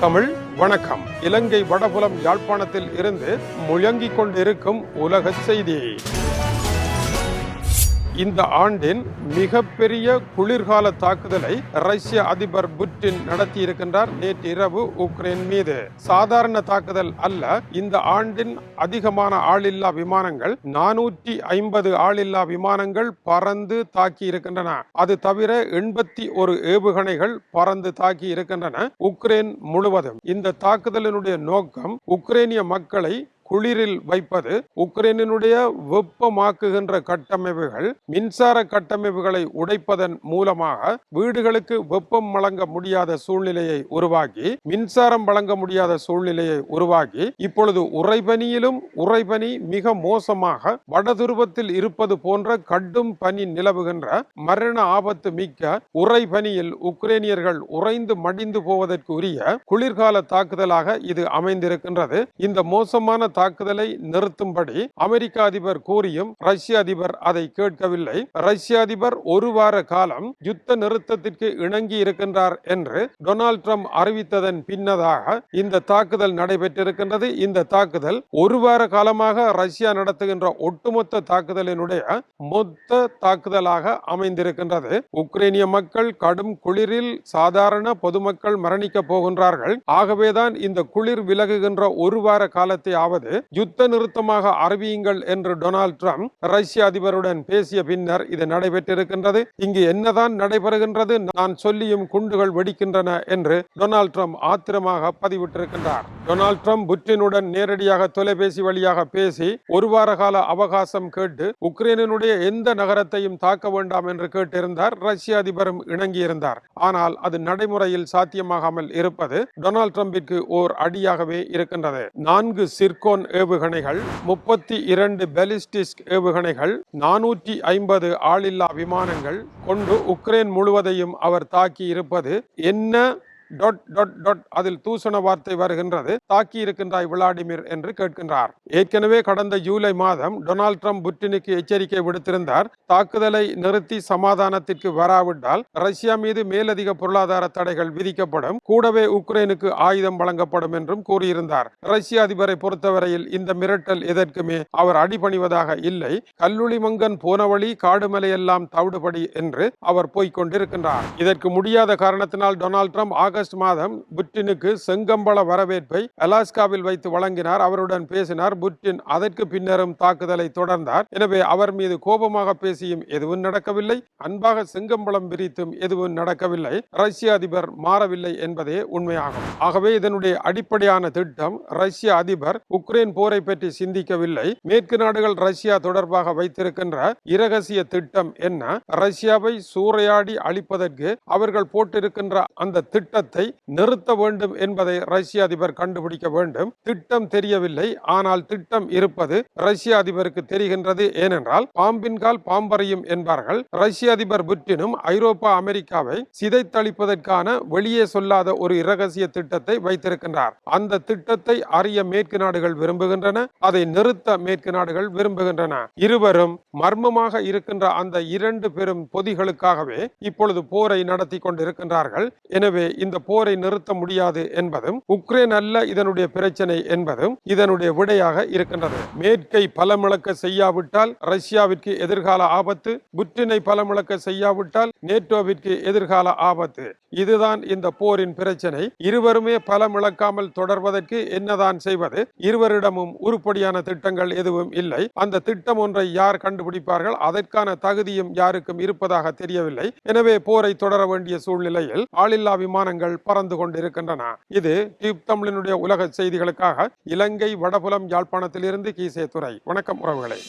தமிழ் வணக்கம். இலங்கை வடபுலம் யாழ்ப்பாணத்தில் இருந்து முழங்கிக் கொண்டிருக்கும் உலக செய்தி. இந்த ஆண்டின் மிகப்பெரிய குளிர்கால தாக்குதலை ரஷ்ய அதிபர் புட்டின் நடத்தியிருக்கின்றார் நேற்று இரவு உக்ரைன் மீது. சாதாரண தாக்குதல் அல்ல இந்த ஆண்டின் அதிகமான ஆளில்லா விமானங்கள் நானூற்றி ஐம்பது ஆளில்லா விமானங்கள் பறந்து தாக்கி இருக்கின்றன அது தவிர எண்பத்தி ஒரு ஏவுகணைகள் பறந்து தாக்கி இருக்கின்றன உக்ரைன் முழுவதும். இந்த தாக்குதலினுடைய நோக்கம் உக்ரைனிய மக்களை குளிரில் வைப்பது உக்ரைனினுடைய வெப்பமாக்குகின்ற கட்டமைப்புகள் மின்சார கட்டமைப்புகளை உடைப்பதன் மூலமாக வீடுகளுக்கு வெப்பம் வழங்க முடியாத சூழ்நிலையை உருவாக்கி மின்சாரம் வழங்க முடியாத சூழ்நிலையை உருவாக்கி இப்பொழுது உறைபனியிலும் உறைபனி மிக மோசமாக வடதுருவத்தில் இருப்பது போன்ற கடும் பனி நிலவுகின்ற மரண ஆபத்து மிக்க உறைபனியில் உக்ரைனியர்கள் உறைந்து மடிந்து போவதற்கு உரிய குளிர்கால தாக்குதலாக இது அமைந்திருக்கின்றது. இந்த மோசமான தாக்குதலை நிறுத்தும்படி அமெரிக்க அதிபர் கூறியும் ரஷ்ய அதிபர் அதை கேட்கவில்லை. ரஷ்ய அதிபர் ஒரு வார காலம் யுத்த நிறுத்தத்திற்கு இணங்கி இருக்கின்றார் என்று டொனால்ட் ட்ரம்ப் அறிவித்ததன் பின்னதாக இந்த தாக்குதல் நடைபெற்றிருக்கின்றது. இந்த தாக்குதல் ஒரு வார காலமாக ரஷ்யா நடத்துகின்ற ஒட்டுமொத்த தாக்குதலினுடைய மொத்த தாக்குதலாக அமைந்திருக்கின்றது. உக்ரைனிய மக்கள் கடும் குளிரில் சாதாரண பொதுமக்கள் மரணிக்க போகின்றார்கள். ஆகவேதான் இந்த குளிர் விலகுகின்ற ஒரு வார காலத்தை ஆவது யுத்த நிறுத்தமாக அறிவியுங்கள் என்று டொனால்ட் ட்ரம்ப் ரஷ்ய அதிபருடன் பேசிய பின்னர் இது நடைபெற்றிருக்கின்றது. இங்கு என்னதான் நடைபெறுகின்றது நான் சொல்லியும் குண்டுகள் வெடிக்கின்றன என்று டொனால்ட் ட்ரம்ப் ஆத்திரமாக பதிவிட்டிருக்கின்றார். டொனால்ட் ட்ரம்ப் புட்டினுடன் நேரடியாக தொலைபேசி வழியாக பேசி ஒரு வார கால அவகாசம் கேட்டு உக்ரைனுடைய எந்த நகரத்தையும் தாக்க வேண்டாம் என்று கேட்டிருந்தார். ரஷ்ய அதிபரும் இணங்கியிருந்தார். ஆனால் அது நடைமுறையில் சாத்தியமாகாமல் இருப்பது டொனால்ட் ட்ரம்பிற்கு ஓர் அடியாகவே இருக்கின்றது. நான்கு சிர்கோன் ஏவுகணைகள் முப்பத்தி இரண்டு பெலிஸ்டிக் ஏவுகணைகள் நானூற்றி ஐம்பது ஆளில்லா விமானங்கள் கொண்டு உக்ரைன் முழுவதையும் அவர் தாக்கி இருப்பது என்ன டொட் டொட் டொட் அதில் தூசண வார்த்தை வருகின்றது. தாக்கி இருக்கின்றாய் விளாடிமிர் என்று கேட்கின்றார். ஏற்கனவே கடந்த ஜூலை மாதம் டொனால்ட் ட்ரம்ப் புட்டினுக்கு எச்சரிக்கை விடுத்திருந்தார். தாக்குதலை நிறுத்தி சமாதானத்திற்கு வராவிட்டால் ரஷ்யா மீது மேலதிக பொருளாதார தடைகள் விதிக்கப்படும். கூடவே உக்ரைனுக்கு ஆயுதம் வழங்கப்படும் என்றும் கூறியிருந்தார். ரஷ்ய அதிபரை பொறுத்தவரையில் இந்த மிரட்டல் எதற்குமே அவர் அடிபணிவதாக இல்லை. கல்லுளி மங்கன் போன வழி காடுமலையெல்லாம் தவிடுபடி என்று அவர் போய்க் கொண்டிருக்கின்றார். இதற்கு முடியாத காரணத்தினால் டொனால்ட் ட்ரம்ப் ஆக ஆகஸ்ட் மாதம் புட்டினுக்கு செங்கம்பள வரவேற்பை அலாஸ்காவில் வைத்து வழங்கினார். அவருடன் பேசினார் புட்டின் அதற்கு பின்னரும் தாக்குதலை தொடர்ந்தார். எனவே அவர் மீது கோபமாக பேசியும் எதுவும் நடக்கவில்லை. அன்பாக செங்கம்பளம் பிரித்தும் எதுவும் நடக்கவில்லை. ரஷ்ய அதிபர் மாறவில்லை என்பதே உண்மையாகும். ஆகவே இதனுடைய அடிப்படையான திட்டம் ரஷ்ய அதிபர் உக்ரைன் போரை பற்றி சிந்திக்கவில்லை. மேற்கு நாடுகள் ரஷ்யா தொடர்பாக வைத்திருக்கின்ற இரகசிய திட்டம் என்ன? ரஷ்யாவை சூறையாடி அழிப்பதற்கு அவர்கள் போட்டிருக்கின்ற அந்த திட்டத்தை யுத்தத்தை நிறுத்த வேண்டும் என்பதை ரஷ்ய அதிபர் கண்டுபிடிக்க வேண்டும். திட்டம் தெரியவில்லை. ஆனால் திட்டம் இருப்பது ரஷ்ய அதிபருக்கு தெரிகின்றது. ஏனென்றால் பாம்பின் கால் பாம்பறையும் என்பார்கள். ரஷ்ய அதிபர் புட்டினும் ஐரோப்பா அமெரிக்காவை சிதைத்தளிப்பதற்கான வெளியே சொல்லாத ஒரு இரகசிய திட்டத்தை வைத்திருக்கின்றார். அந்த திட்டத்தை அறிய மேற்கு நாடுகள் விரும்புகின்றன. அதை நிறுத்த மேற்கு நாடுகள் விரும்புகின்றன. இருவரும் மர்மமாக இருக்கின்ற அந்த இரண்டு பெரும் பொதிகளுக்காகவே இப்பொழுது போரை நடத்தி கொண்டிருக்கின்றார்கள். எனவே இந்த போரை நிறுத்த முடியாது என்பதும் உக்ரைன் அல்ல இதனுடைய பிரச்சனை என்பதும் இதனுடைய விடையாக இருக்கின்றது. மேற்கை பலமிழக்க செய்யாவிட்டால் ரஷ்யாவிற்கு எதிர்கால ஆபத்து புற்றினை பலமிழக்க செய்யாவிட்டால் நேட்டோவிற்கு எதிர்கால ஆபத்து. இதுதான் இந்த போரின் பிரச்சனை. இருவருமே பலமிழக்காமல் தொடர்வதற்கு என்னதான் செய்வது? இருவரிடமும் உருப்படியான திட்டங்கள் எதுவும் இல்லை. அந்த திட்டம் ஒன்றை யார் கண்டுபிடிப்பார்கள்? அதற்கான தகுதியும் யாருக்கும் இருப்பதாக தெரியவில்லை. எனவே போரை தொடர வேண்டிய சூழ்நிலையில் ஆளில்லா விமானங்கள் பறந்து கொண்டிருக்கின்றன. இது டியூப் தமிழினுடைய உலக செய்திகளுக்காக இலங்கை வடபுலம் யாழ்ப்பாணத்திலிருந்து கீசே துறை வணக்கம் உறவுகளே.